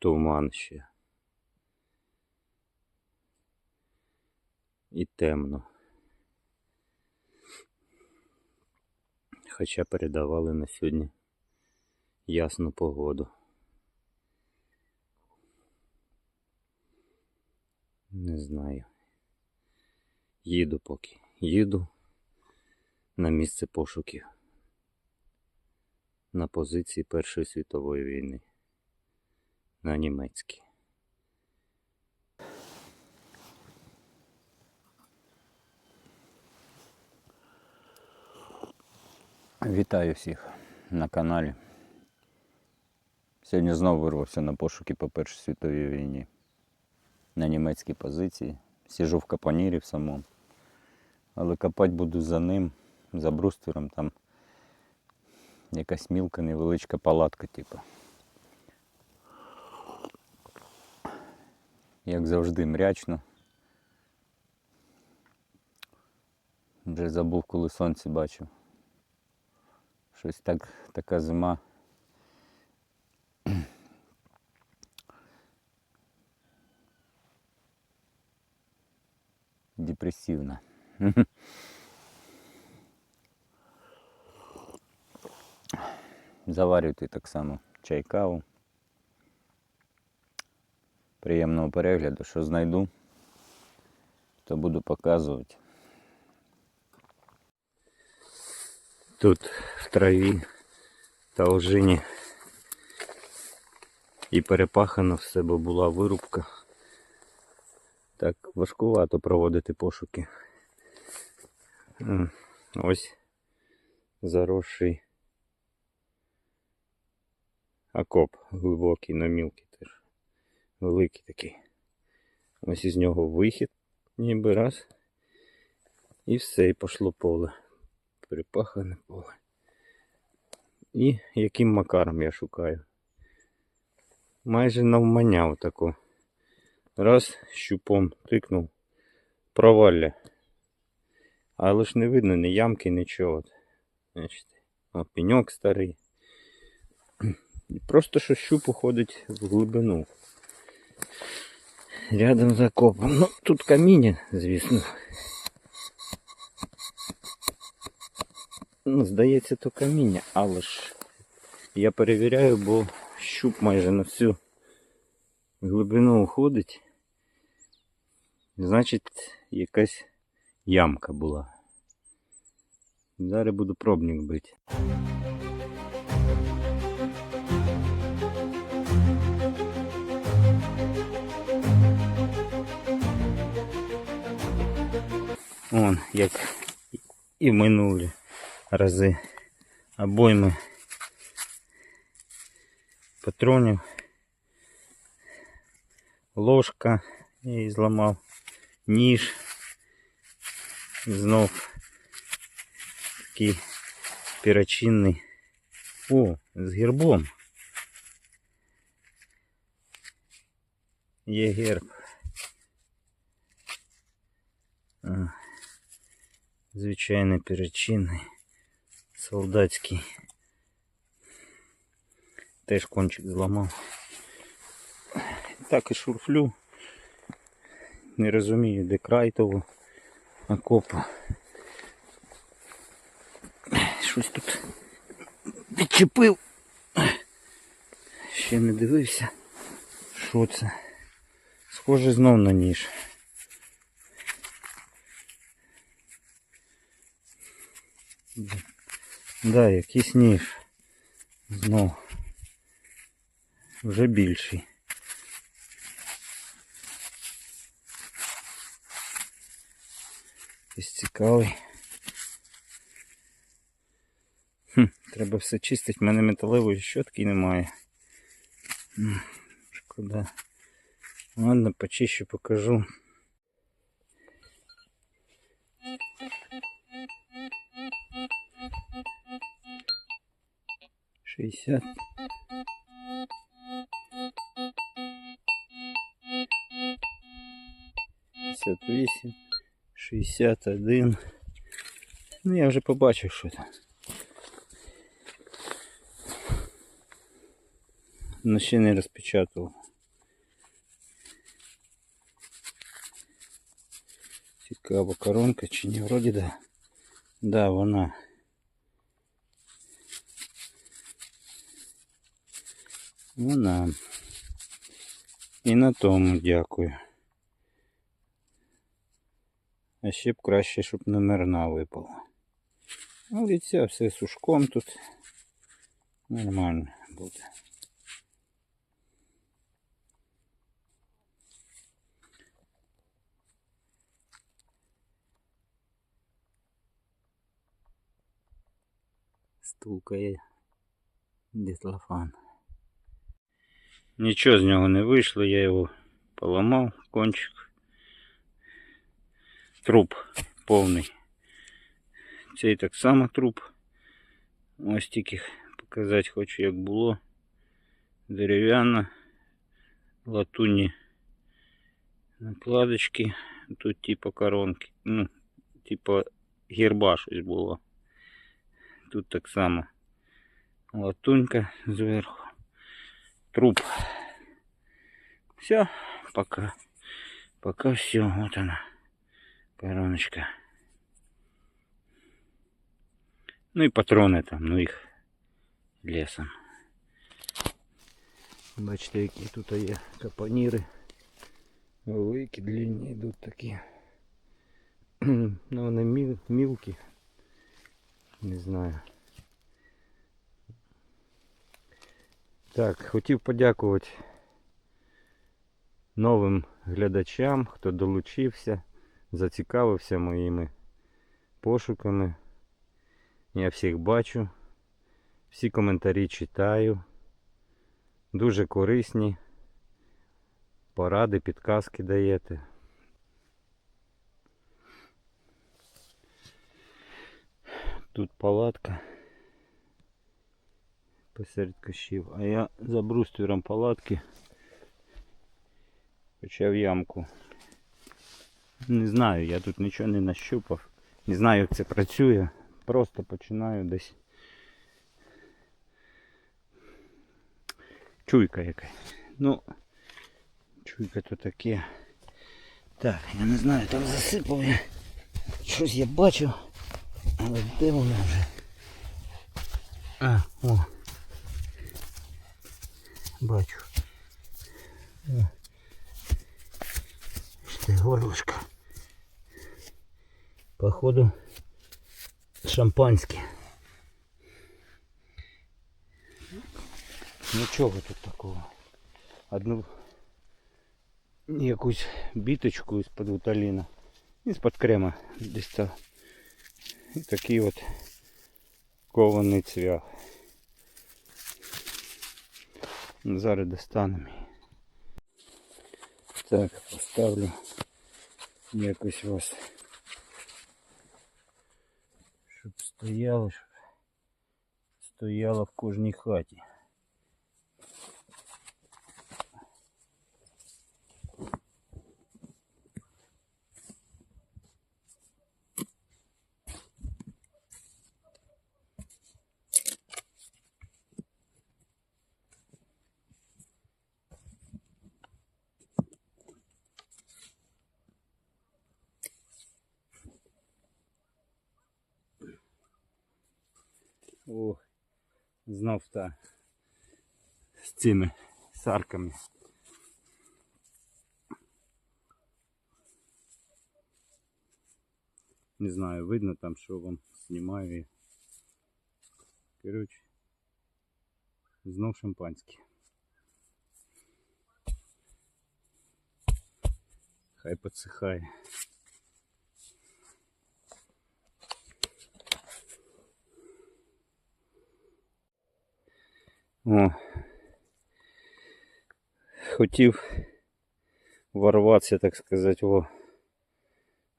туман ще. І темно. Хоча передавали на сьогодні ясну погоду. Не знаю. Їду поки. Їду на місце пошуків. На позиції Першої світової війни. На німецькій. Вітаю всіх на каналі. Сьогодні знову вирвався на пошуки по Першій світовій війні. На німецькій позиції. Сіжу в капонірі в самому. Але копати буду за ним, за бруствером, там якась мілка, невеличка палатка, типу. Як завжди, мрячно. Вже забув, коли сонце бачив. Щось так, така зима. Депресивна. Заварюйте так само чай каву. Приємного перегляду, що знайду, то буду показувати. Тут в траві та ожині і перепахано все, бо була вирубка. Так важкувато проводити пошуки. Ось заросший окоп глибокий, но мілкий. Великий такий. Ось із нього вихід, ніби раз. І все, і пішло поле. Перепахане поле. І яким макаром я шукаю. Майже навмання отако. Раз щупом тикнув. Провалля. Але ж не видно ні ямки, нічого. Бачите, О, пеньок старий. Просто що щуп уходить в глибину. Рядом з окопом. Ну, тут каміння, звісно. Ну, здається, то каміння, але ж я перевіряю, бо щуп майже на всю глибину уходить. Значить, якась ямка була. Зараз буду пробник бити. Як і в минулі рази обойми патронів, ложка я її зламав, ніж, знов такий перочинний. О, з гербом. Є герб. Звичайний перечинний, солдатський. Теж кончик зламав. Так і шурфлю. Не розумію, де край того окопа. Щось тут відчепив. Ще не дивився. Що це? Схоже знов на ніж. Да, якийсь ніж. Знов. Вже більший. Якийсь цікавий. Хм, треба все чистити, в мене металевої щотки немає. Шкода. Ладно, почищу, покажу. 60. Пятьдесят вісім, шістдесят один. Ну я вже побачив, що там. Но ще не розпечатував. Цікава коронка чи не вроді да. Да, вона. Вона. І на тому дякую. А ще б краще, щоб номерна випала. Але ця все сушком тут. Нормально буде. Стукає дітлофан. Нічого з нього не вийшло, я його поламав, кончик. Труп повний. Цей так само труп. Ось тільки показати хочу, як було. Дерев'яна, латунні накладочки. Тут типу коронки. Ну, типу герба щось було. Тут так само латунька зверху. Труп. Все, пока. Пока все. Вот она. Короночка. Ну и патроны там, ну їх лесом. Бачите, які тут є капоніри. Великі, длинні йдуть такі. ну вони міл, мілкі. Не знаю. Так, хотів подякувати новим глядачам, хто долучився, зацікавився моїми пошуками. Я всіх бачу, всі коментарі читаю. Дуже корисні. Поради, підказки даєте. Тут палатка посеред кущів. А я за бруствером палатки почав ямку. Не знаю, я тут нічого не нащупав. Не знаю, як це працює. Просто починаю десь. Чуйка якась. Ну, чуйка то таке. Так, я не знаю, там засипав я. Щось я бачу. Але де воно вже? А, о. Бачу. О. Що горлышко. Походу шампанське. Нічого тут такого. Одну якусь біточку із-під вуталіна. Із-під крема десь там. І такий от кований цвях. Ну, Зараз достанемо. її. Так, поставлю якось вас. Щоб стояло, щоб стояло в кожній хаті. О, знов та з цими сарками. Не знаю, видно там, що вам знімаю. Коротше, знов шампанське. Хай підсихає. Хотів ворватися, так сказати, о,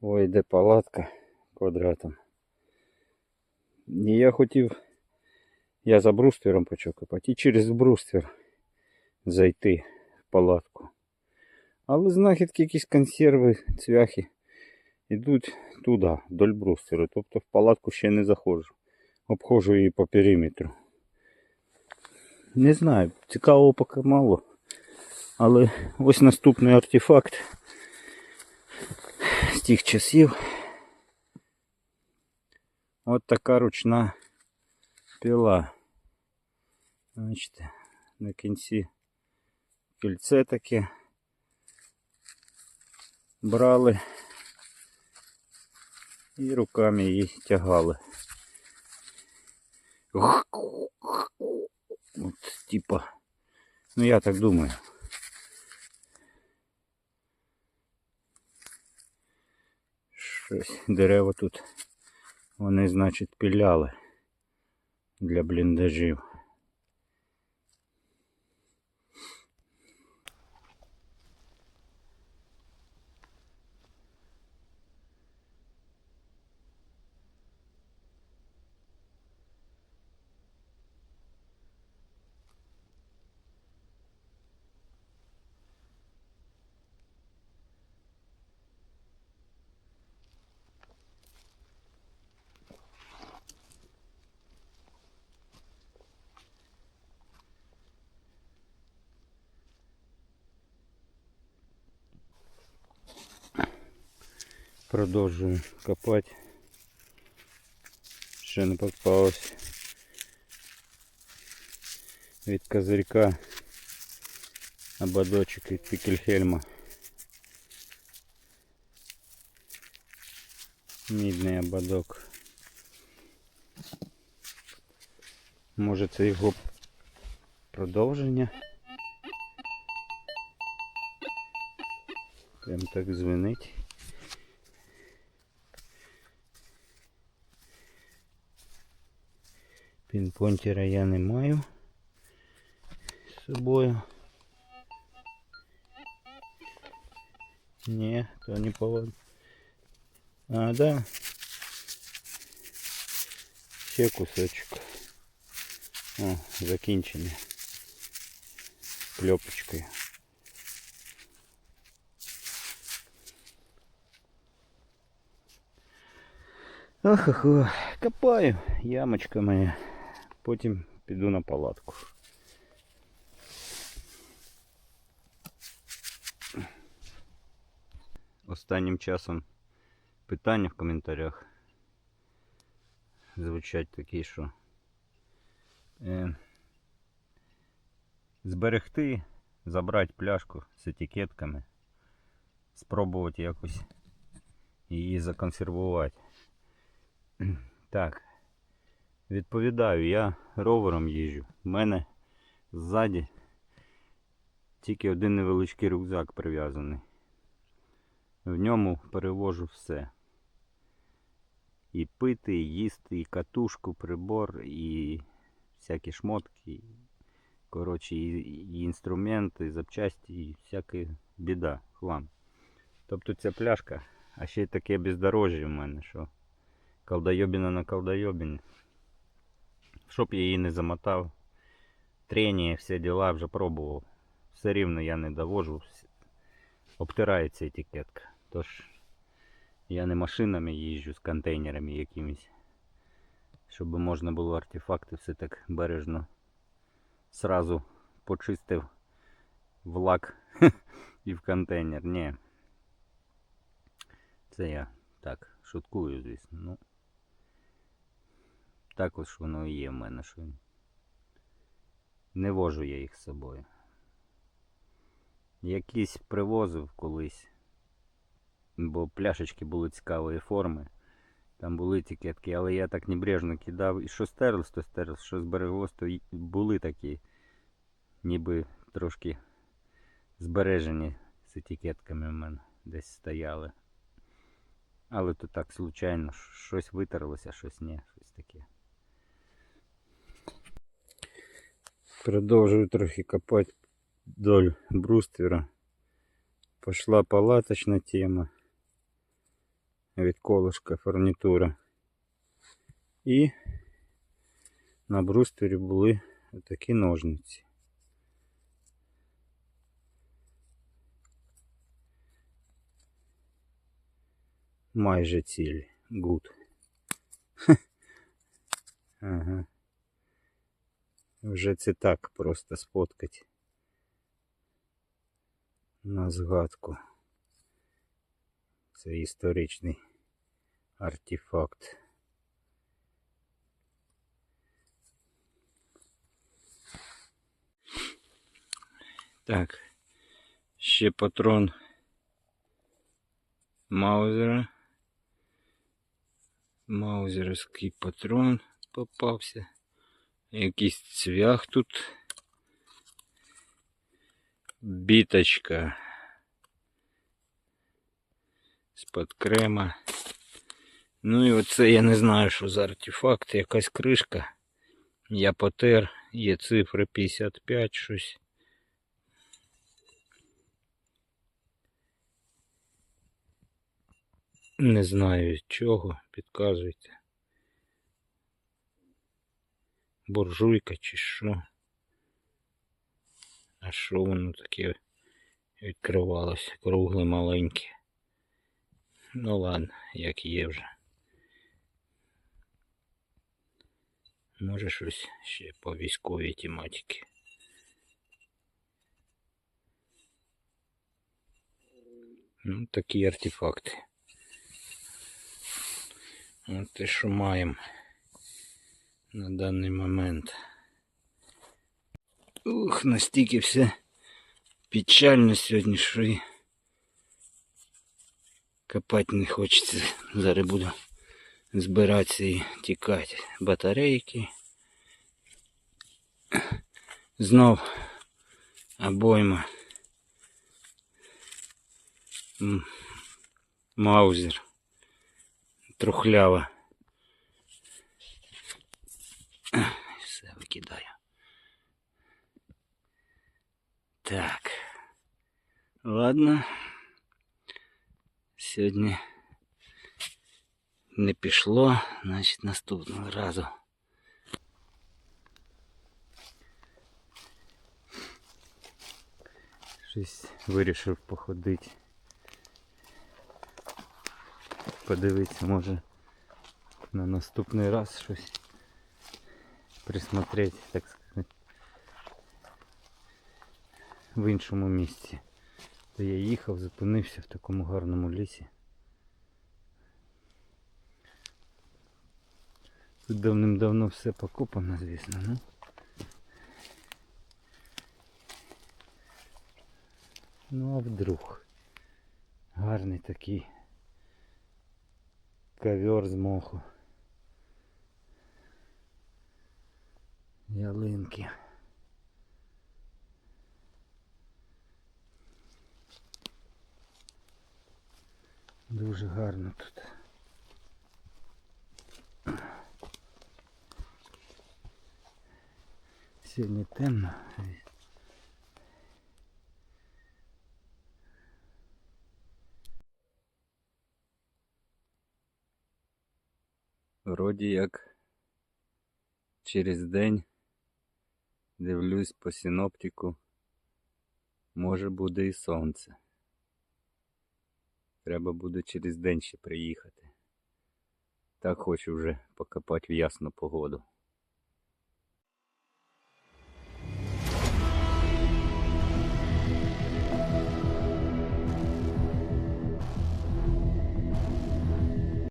о йде палатка квадратом. І я хотів, я за бруствером почав копати і через бруствер зайти в палатку. Але знахідки якісь консерви, цвяхи йдуть туди, вдоль брустверу. Тобто в палатку ще не заходжу. Обходжу її по периметру. Не знаю, цікавого поки мало. Але ось наступний артефакт з тих часів. От така ручна пила. Бачите, на кінці кільце таке брали і руками її тягали. От, типа, ну я так думаю. Щось дерева тут вони, значить, піляли для бліндажів. Продовжую копати. Ще не попалось від козирька ободочок від Пікельхельма. Мідний ободок. Може це його продовження? Прям так звенить. Пінпонтера я не маю з собою. Ні, то не повод. А, да. Ще кусочок. О, закінчений. Кльопочкою. Ох, ох, ох, копаю, ямочка моя. Потім піду на палатку. Останнім часом питання в коментарях звучать такі, що е, зберегти, забрати пляшку з етикетками, спробувати якось її законсервувати. Так. Відповідаю, я ровером їжджу. У мене ззаді тільки один невеличкий рюкзак прив'язаний. В ньому перевожу все. І пити, і їсти, і катушку, прибор, і всякі шмотки. Коротше, і, інструменти, і запчасті, і всяка біда, хлам. Тобто ця пляшка, а ще й таке бездорожжя в мене, що колдойобіна на колдойобіні. Щоб я її не замотав. Трення, всі діла вже пробував. Все рівно я не довожу. Обтирається етикетка. Тож я не машинами їжджу з контейнерами якимись. Щоб можна було артефакти все так бережно сразу почистив в лак і в контейнер. Ні. Це я так шуткую, звісно. Ну, також воно і є в мене, що не вожу я їх з собою. Якісь привозив колись, бо пляшечки були цікавої форми. Там були етикетки, але я так небрежно кидав. І що стерлось, то стерлось, що збереглось, то були такі, ніби трошки збережені з етикетками в мене десь стояли. Але то так, случайно, щось витерлося, щось ні, щось таке. Продовжую трохи копати вдоль бруствера. Пошла палаточна тема від колышка фурнітура. І на бруствері були такі ножниці. Майже цілі. Гуд. Ага. Вже це так просто сфоткать на згадку. Це історичний артефакт. Так, ще патрон Маузера. Маузерський патрон попався. Якийсь цвях тут. Біточка. З-под крема. Ну і оце я не знаю, що за артефакт, якась кришка. Я потер, є цифри 55, щось. Не знаю чого, підказуйте. Буржуйка чи що. А що воно таке відкривалося? Кругле маленьке. Ну ладно, як є вже. Може щось ще по військовій тематиці. Ну, такі артефакти. От те, що маємо на даний момент. Ух, настільки все печально сьогодні, що і копати не хочеться. Зараз буду збиратися і тікати. Батарейки. Знов обойма. Маузер. Трухлява. Все викидаю. Так. Ладно. Сьогодні не пішло, значить наступного разу. Щось вирішив походити. Подивитися, може на наступний раз щось Присмотреть, так сказати, в іншому місці. То я їхав, зупинився в такому гарному лісі. Тут давним-давно все покопано, звісно, ну. Ну а вдруг гарний такий ковер з моху. Ялинки. Дуже гарно тут. Сьогодні темно. Вроді як через день дивлюсь по синоптику, може буде і сонце. Треба буде через день ще приїхати. Так хочу вже покопати в ясну погоду.